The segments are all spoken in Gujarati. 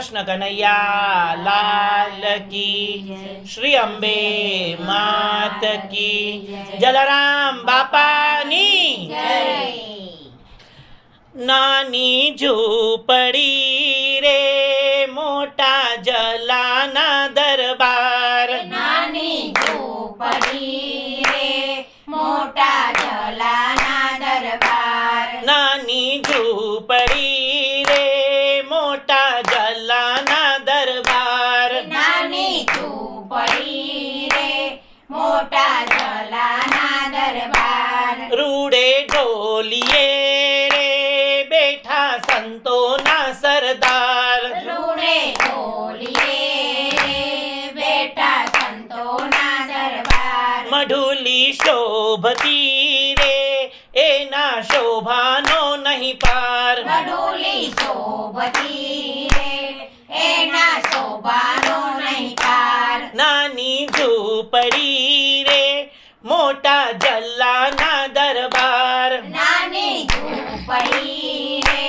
કૃષ્ણ કનૈયા લાલ કી શ્રી અંબે માત કી જલારામ બાપાની. નાની ઝૂંપડી ઢોલીએ રે બેઠા સંતોના સરદાર. રૂડે ઢોલીએ બેટા સંતોના દરબાર. મઢુલી શોભતી રે એના શોભાનો નહીં પાર. મઢુલી શોભતી રે એના શોભાનો નહીં પાર. નાની ઝૂપડી રે મોટા જલ્લાના દરબાર નાની ઝૂંપડી રે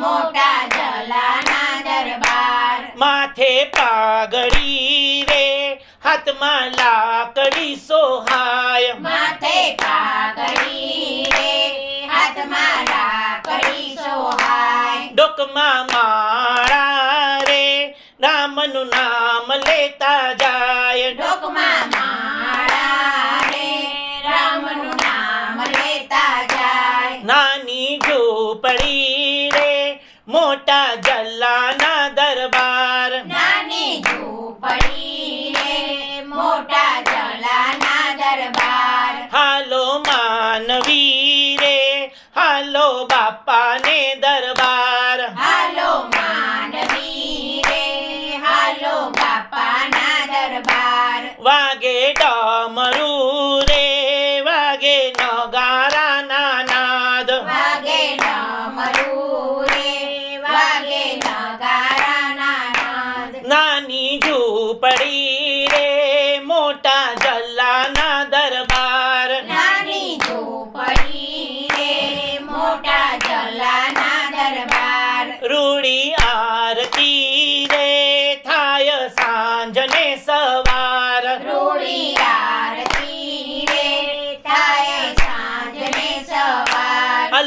મોટા જલાના દરબાર માથે પાઘડી રે હાથમાં લાકડી સોહાય. માથે પાઘડી રે હાથમાં લાકડી સોહાય. ડોકમાં માળા રે રામનું નામ લેતા જાય. ડોકમાં માળા રે રામનું નામ લેતા જાય. નાની ઝૂંપડી રે મોટા જલ્લાના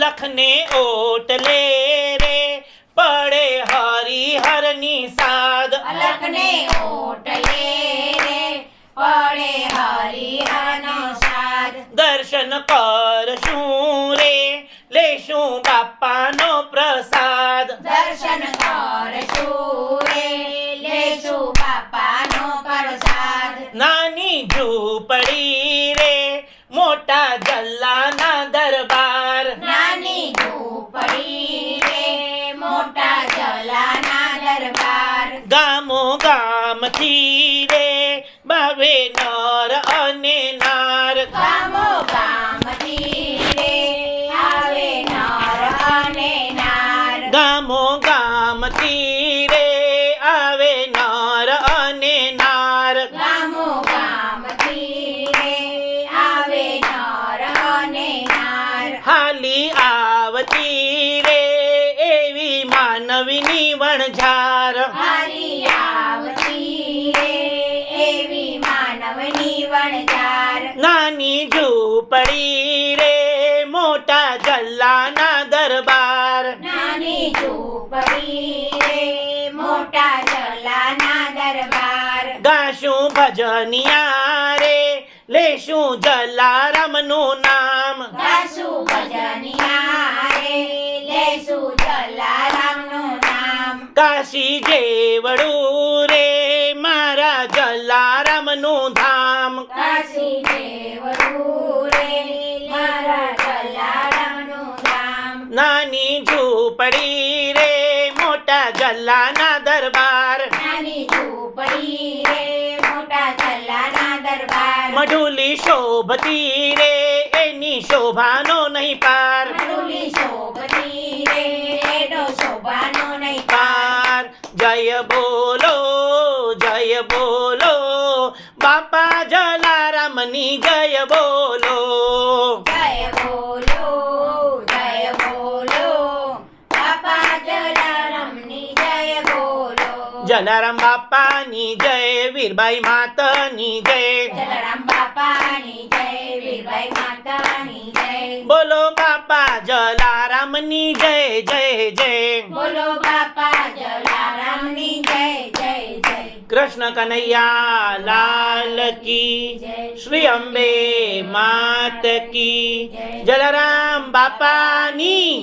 અલખને ઓટલે રે. પડે હરિહરની સાદ. અલખને ઓટલે રે. પડે હરિહરનો સાદ. દર્શન કરશું રે. લેશું બાપાનો પ્રસાદ. દર્શન માનવીની વણઝાર. હારી આવતી રે એવી માનવની વણઝાર. નાની ઝૂંપડી રે મોટા જલ્લાના દરબાર. નાની ઝૂંપડી રે મોટા જલાના દરબાર. ગાશું ભજનિયા રે લેશું જલારામનું નામ. ગાશું ભજનિયા રે લેસુ જલારામનું નામ કાશી જેવડું રે મારા જલારામનું ધામ. કાશી દેવરું રે મારા જલારામનું નામ નાની ઝૂંપડી રે મોટા જલ્લાના દરબાર. નાની ઝૂંપડી રે મોટા જલાના દરબાર. મઢુલી શોભતી રે એની શોભાનો જય બોલો જય બોલો જય બોલો બાપા જલારામની જય બોલો જલારામ બાપાની જય વીરબાઈ માતાની જય જલારામ બાપાની જય વીરબાઈ માતાની જય બોલો બાપા જલારામની જય જય જય બોલો બાપા જય કૃષ્ણ કનૈયા લાલ કી શ્રી અંબે માત કી જલરામ બાપાની